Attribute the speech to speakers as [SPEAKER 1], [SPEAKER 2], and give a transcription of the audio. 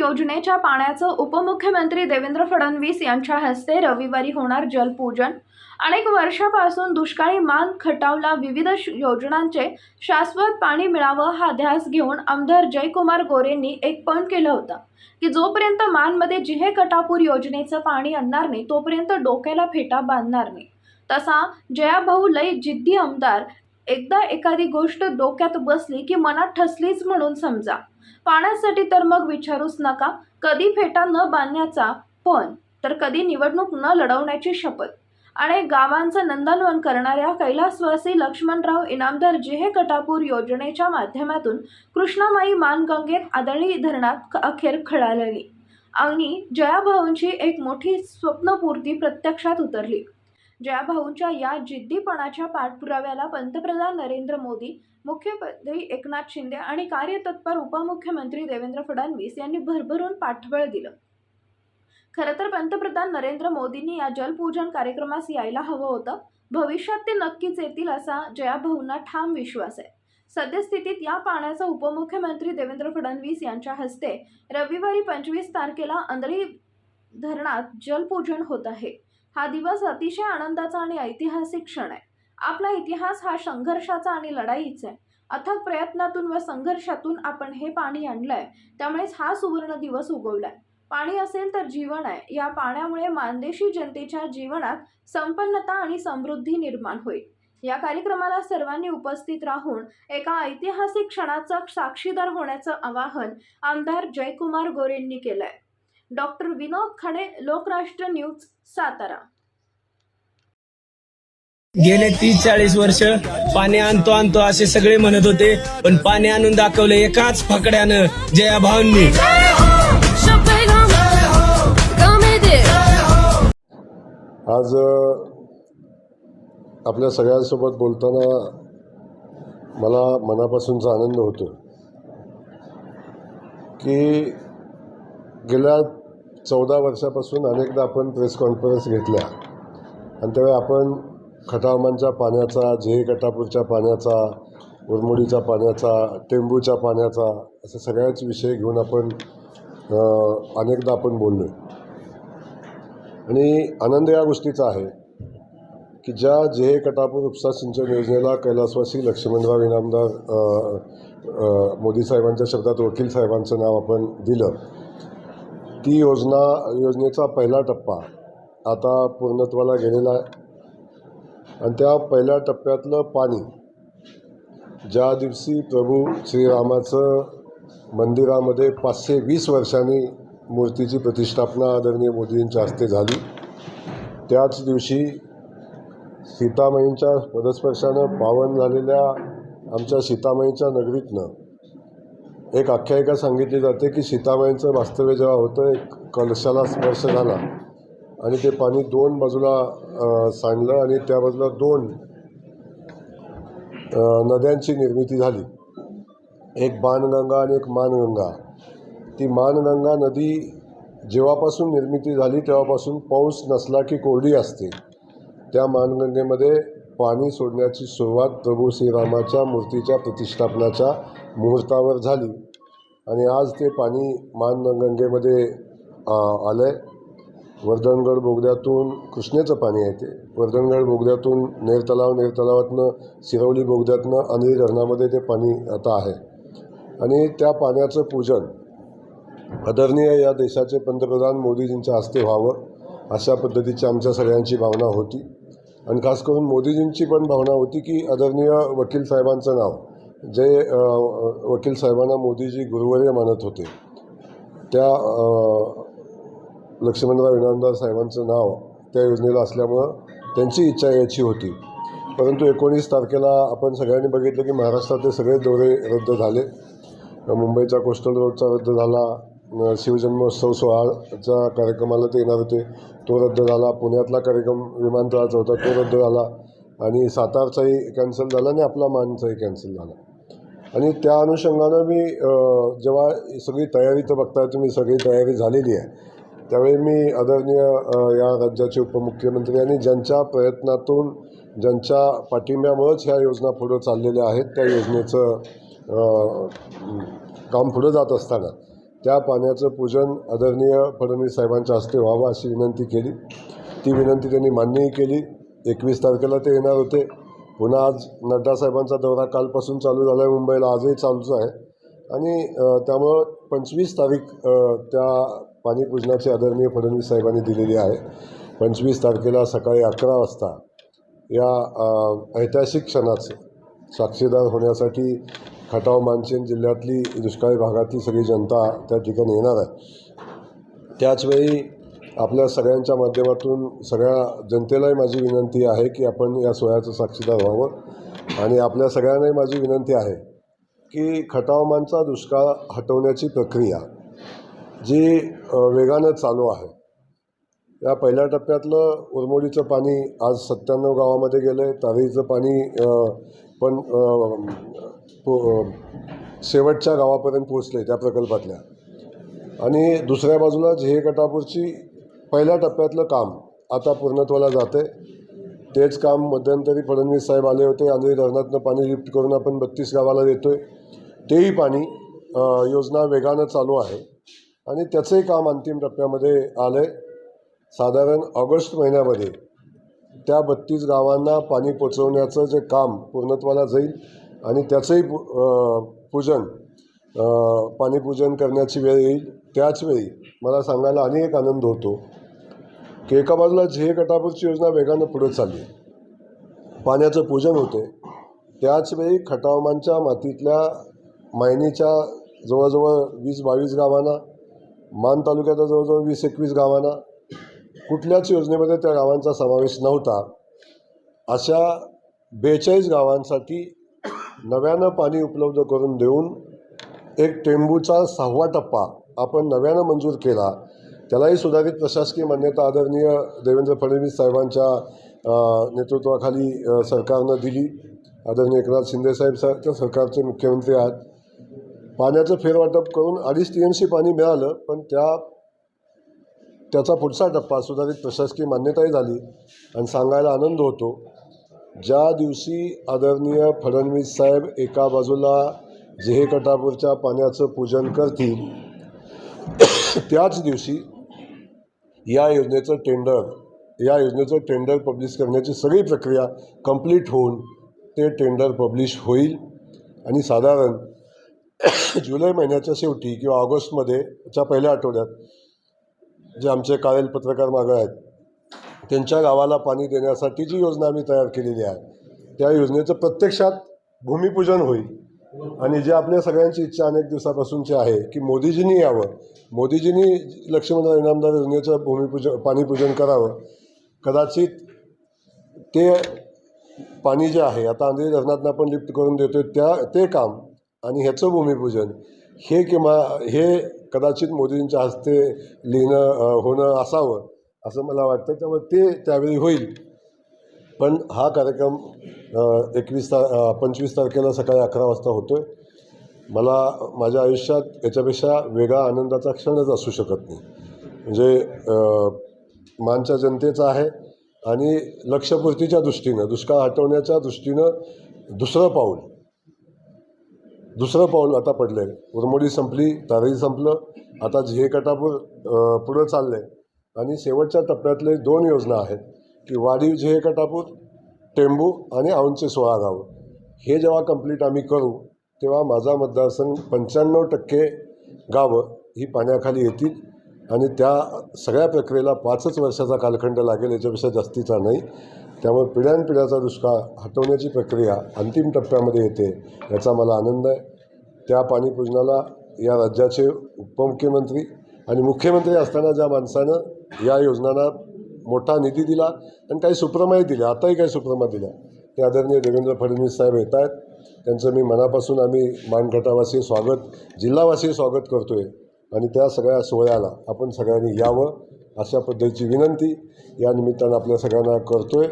[SPEAKER 1] योजनेच्या पाण्याचं उपमुख्यमंत्री देवेंद्र फडणवीस यांच्या हस्ते रविवारी होणार जलपूजन. अनेक वर्षापासून दुष्काळी मान खटावला विविध योजनांचे शाश्वत पाणी मिळावं हा ध्यास घेऊन आमदार जयकुमार गोरेंनी एक पण केलं होतं. की जोपर्यंत मानमध्ये जिहे कटापूर योजनेचं पाणी आणणार नाही तोपर्यंत डोक्याला फेटा बांधणार नाही. तसा जयाभाऊ लय जिद्दी आमदार एकदा एखादी गोष्ट डोक्यात बसली की मनात ठसलीच म्हणून समजा. पाण्यासाठी तर मग विचारूच नका. कधी फेटा न बांधण्याचा पण तर कधी निवडणूक न लढवण्याची शपथ. आणि गावांचं नंदनवन करणाऱ्या कैलासवासी लक्ष्मणराव इनामदार जिहे कटापूर योजनेच्या माध्यमातून कृष्णामाई मानगंगेत आदळी धरणात अखेर खळाळली आणि जयाभाऊंची एक मोठी स्वप्नपूर्ती प्रत्यक्षात उतरली. जयाभाऊंच्या या जिद्दीपणाच्या पाठपुराव्याला पंतप्रधान नरेंद्र मोदी मुख्यमंत्री एकनाथ शिंदे आणि कार्यतत्पर उपमुख्यमंत्री देवेंद्र फडणवीस यांनी भरभरून पाठबळ दिलं. खरं तर पंतप्रधान नरेंद्र मोदींनी या जलपूजन कार्यक्रमास यायला हवं होतं. भविष्यात ते नक्कीच येतील असा जयाभाऊंना ठाम विश्वास आहे. सद्यस्थितीत या पाण्याचा उपमुख्यमंत्री देवेंद्र फडणवीस यांच्या हस्ते रविवारी पंचवीस तारखेला अंधळी धरणात जलपूजन होत आहे. हा दिवस अतिशय आनंदाचा आणि ऐतिहासिक क्षण आहे. आपला इतिहास हा संघर्षाचा आणि लढाईचा आहे. अथक प्रयत्नातून व संघर्षातून आपण हे पाणी आणलंय त्यामुळेच हा सुवर्ण दिवस उगवलाय. पाणी असेल तर जीवन आहे. या पाण्यामुळे मानदेशी जनतेच्या जीवनात संपन्नता आणि समृद्धी निर्माण होईल. या कार्यक्रमाला सर्वांनी उपस्थित राहून एका ऐतिहासिक क्षणाचा साक्षीदार होण्याचं आवाहन आमदार जयकुमार गोरेंनी केलंय. डॉक्टर विनोद खडे लोकराष्ट्र न्यूज सातारा.
[SPEAKER 2] गेले तीस चाळीस वर्ष पाणी आणतो आणतो असे सगळे म्हणत होते पण पाणी आणून दाखवलं एकाच फकड्यानं जया भाऊंनी.
[SPEAKER 3] आज आपल्या सगळ्यांसोबत बोलताना मला मनापासूनचा आनंद होतो की गेल्या चौदा वर्षापासून अनेकदा आपण प्रेस कॉन्फरन्स घेतल्या. आणि त्यावेळी आपण खटावमानच्या पाण्याचा जेहे कटापूरच्या पाण्याचा उरमुडीच्या पाण्याचा टेंबूच्या पाण्याचा असे सगळ्याच विषय घेऊन आपण अनेकदा आपण बोललो आणि आनंद या गोष्टीचा आहे की ज्या जेहे कटापूर उपसा सिंचन योजनेला कैलासवासी लक्ष्मणराव इनामदार मोदी साहेबांच्या शब्दात वकील साहेबांचं नाव आपण दिलं ती योजना योजनेचा पहिला टप्पा आता पूर्णत्वाला गेलेला आहे. आणि त्या पहिल्या टप्प्यातलं पाणी ज्या दिवशी प्रभू श्रीरामाचं मंदिरामध्ये पाचशे वीस वर्षांनी मूर्तीची प्रतिष्ठापना आदरणीय मोदींच्या हस्ते झाली त्याच दिवशी सीतामाईंच्या पदस्पर्शानं पावन झालेल्या आमच्या सीतामाईच्या नगरीतनं एक आख्यायिका सांगितली जाते की सीताबाईंचं वास्तव्य जेव्हा होतं एक कलशाला स्पर्श झाला. आणि ते पाणी दोन बाजूला सांडलं आणि त्या बाजूला दोन नद्यांची निर्मिती झाली. एक बाणगंगा आणि एक मानगंगा. ती मानगंगा नदी जेव्हापासून निर्मिती झाली तेव्हापासून पाऊस नसला की कोरडी असते. त्या मानगंगेमध्ये पाणी सोडण्याची सुरुवात प्रभू श्रीरामाच्या मूर्तीच्या प्रतिष्ठापनाच्या मुहूर्तावर झाली. आणि आज ते पाणी मानगंगेमध्ये आलं आहे वर्धनगड बोगद्यातून कृष्णेचं पाणी येते. वर्धनगड बोगद्यातून नेर तलाव नेर तलावातनं शिरवली बोगद्यातनं अनिल धरणामध्ये ते पाणी आता आहे. आणि त्या पाण्याचं पूजन आदरणीय या देशाचे पंतप्रधान मोदीजींच्या हस्ते व्हावं अशा पद्धतीची आमच्या सगळ्यांची भावना होती. आणि खास करून मोदीजींची पण भावना होती की आदरणीय वकील साहेबांचं नाव जे वकील साहेबांना मोदीजी गुरुवर्य मानत होते त्या लक्ष्मणराव इनामदार साहेबांचं नाव त्या योजनेला असल्यामुळं त्यांची इच्छा याची होती. परंतु एकोणीस तारखेला आपण सगळ्यांनी बघितलं की महाराष्ट्रातले सगळे दौरे रद्द झाले. मुंबईचा कोस्टल रोडचा रद्द झाला शिवजन्मोत्सव सोहळाचा कार्यक्रमाला ते येणार होते तो रद्द झाला पुण्यातला कार्यक्रम विमानतळाचा होता तो रद्द झाला आणि सातारचाही कॅन्सल झाला आणि आपला मानचाही कॅन्सल झाला. आणि त्या अनुषंगानं मी जेव्हा सगळी तयारी तर बघताय तुम्ही सगळी तयारी झालेली आहे त्यावेळी मी आदरणीय या राज्याचे उपमुख्यमंत्री आणि ज्यांच्या प्रयत्नातून ज्यांच्या पाठिंब्यामुळेच ह्या योजना पुढं चाललेल्या आहेत त्या योजनेचं काम पुढं जात असताना त्या पाण्याचं पूजन आदरणीय फडणवीस साहेबांच्या हस्ते व्हावं अशी विनंती केली. ती विनंती त्यांनी मान्यही केली. एकवीस तारखेला ते येणार होते. पुन्हा आज नड्डा साहेबांचा दौरा कालपासून चालू झाला आहे मुंबईला आजही चालूच आहे. आणि त्यामुळं पंचवीस तारीख त्या पाणीपूजनाची आदरणीय फडणवीस साहेबांनी दिलेली आहे. पंचवीस तारखेला सकाळी अकरा वाजता या ऐतिहासिक क्षणाचं साक्षीदार होण्यासाठी खटाव मानसेन जिल्ह्यातली दुष्काळी भागातली सगळी जनता त्या ठिकाणी येणार आहे. त्याचवेळी आपल्या सगळ्यांच्या माध्यमातून सगळ्या जनतेलाही माझी विनंती आहे की आपण या सोहळ्याचं साक्षीदार व्हावं. आणि आपल्या सगळ्यांनाही माझी विनंती आहे की खटावमानचा दुष्काळ हटवण्याची प्रक्रिया जी वेगानं चालू आहे. या पहिल्या टप्प्यातलं उरमोडीचं पाणी आज सत्त्याण्णव गावामध्ये गेलं आहे तारीचं पाणी पण पो- शेवटच्या गावापर्यंत पोहोचले त्या प्रकल्पातल्या. आणि दुसऱ्या बाजूला झेहे कटापूरची पहिल्या टप्प्यातलं काम आता पूर्णत्वाला जाते तेच काम मध्यंतरी फडणवीस साहेब आले होते. आणि धरणातनं पाणी लिफ्ट करून आपण बत्तीस गावाला देतो आहे तेही पाणी योजना वेगानं चालू आहे. आणि त्याचंही काम अंतिम टप्प्यामध्ये आलं आहे साधारण ऑगस्ट महिन्यामध्ये त्या बत्तीस गावांना पाणी पोचवण्याचं जे काम पूर्णत्वाला जाईल आणि त्याचंही पू पूजन पाणीपूजन करण्याची वेळ येईल. त्याच वेळी मला सांगायला आणि एक आनंद होतो. की एका बाजूला झे कटापूरची योजना वेगानं पुढे चालली. पाण्याचं पूजन होते. त्याचवेळी खटावमांच्या मातीतल्या मायनीच्या जवळजवळ वीस बावीस गावांना मान तालुक्याच्या जवळजवळ वीस एकवीस गावांना कुठल्याच योजनेमध्ये त्या गावांचा समावेश नव्हता. अशा बेचाळीस गावांसाठी नव्यानं पाणी उपलब्ध करून देऊन एक टेंबूचा सहावा टप्पा आपण नव्यानं मंजूर केला. त्यालाही सुधारित प्रशासकीय मान्यता आदरणीय देवेंद्र फडणवीस साहेबांच्या नेतृत्वाखाली सरकारनं दिली. आदरणीय एकनाथ शिंदेसाहेब सर त्या सरकारचे मुख्यमंत्री आहेत. पाण्याचं फेरवाटप करून अडीच टी एम सी पाणी मिळालं पण त्या त्याचा पुढचा टप्पा सुधारित प्रशासकीय मान्यताही झाली आणि सांगायला आनंद होतो. ज्या दिवशी आदरणीय फडणवीस साहेब एका बाजूला जेहे कटापूरच्या पाण्याचं पूजन करतील त्याच दिवशी या योजनेचं टेंडर या योजनेचं टेंडर पब्लिश करण्याची सगळी प्रक्रिया कंप्लीट होऊन ते टेंडर पब्लिश होईल. आणि साधारण जुलै महिन्याच्या शेवटी किंवा ऑगस्टमध्ये च्या पहिल्या आठवड्यात जे आमचे कायल पत्रकार मागं आहेत त्यांच्या गावाला पाणी देण्यासाठी जी योजना आम्ही तयार केलेली आहे त्या योजनेचं प्रत्यक्षात भूमिपूजन होईल. आणि जे आपल्या सगळ्यांची इच्छा अनेक दिवसापासूनची आहे की मोदीजींनी यावं. मोदीजींनी लक्ष्मण इनामदार योजनेचं भूमिपूजन पाणीपूजन करावं. कदाचित ते पाणी जे आहे आता अंधेरी धरणातनं आपण लिफ्ट करून देतो त्या ते काम आणि ह्याचं भूमिपूजन हे किंवा हे कदाचित मोदींच्या हस्ते लिहिणं होणं असावं असं मला वाटतं. त्यामुळे ते त्यावेळी होईल. पण हा कार्यक्रम एकवीस ता पंचवीस तारखेला सकाळी अकरा वाजता होतो आहे मला माझ्या आयुष्यात याच्यापेक्षा वेगळा आनंदाचा क्षणच असू शकत नाही. म्हणजे मानच्या जनतेचा आहे आणि लक्षपूर्तीच्या दृष्टीनं दुष्काळ हटवण्याच्या दृष्टीनं दुसरं पाऊल दुसरं पाऊल आता पडलं आहे उरमोडी संपली तारही संपलं. आता झिहे कटापूर पुढं चाललं आहे आणि शेवटच्या टप्प्यातले दोन योजना आहेत. की वाढीव झिहे कटापूर टेंबू आणि औंचे सोळागाव हे जेव्हा कंप्लीट आम्ही करू तेव्हा माझा मतदारसंघ पंच्याण्णव टक्के गावं ही पाण्याखाली येतील आणि त्या सगळ्या प्रक्रियेला पाचच वर्षाचा कालखंड लागेल याच्यापेक्षा जास्तीचा नाही. त्यामुळे पिढ्यानपिढ्याचा दुष्काळ हटवण्याची प्रक्रिया अंतिम टप्प्यामध्ये येते याचा मला आनंद आहे. त्या पाणीपूजनाला या राज्याचे उपमुख्यमंत्री आणि मुख्यमंत्री असताना ज्या माणसानं या योजनांना मोठा निधी दिला आणि काही सुप्रमाही दिल्या. आताही काही सुप्रमा दिल्या. ते आदरणीय देवेंद्र फडणवीस साहेब येत आहेत त्यांचं मी मनापासून आम्ही मानगटावासी स्वागत जिल्हावासी स्वागत करतो आहे आणि त्या सगळ्या सोहळ्याला आपण सगळ्यांनी यावं अशा पद्धतीची विनंती या निमित्तानं आपल्या सगळ्यांना करतो आहे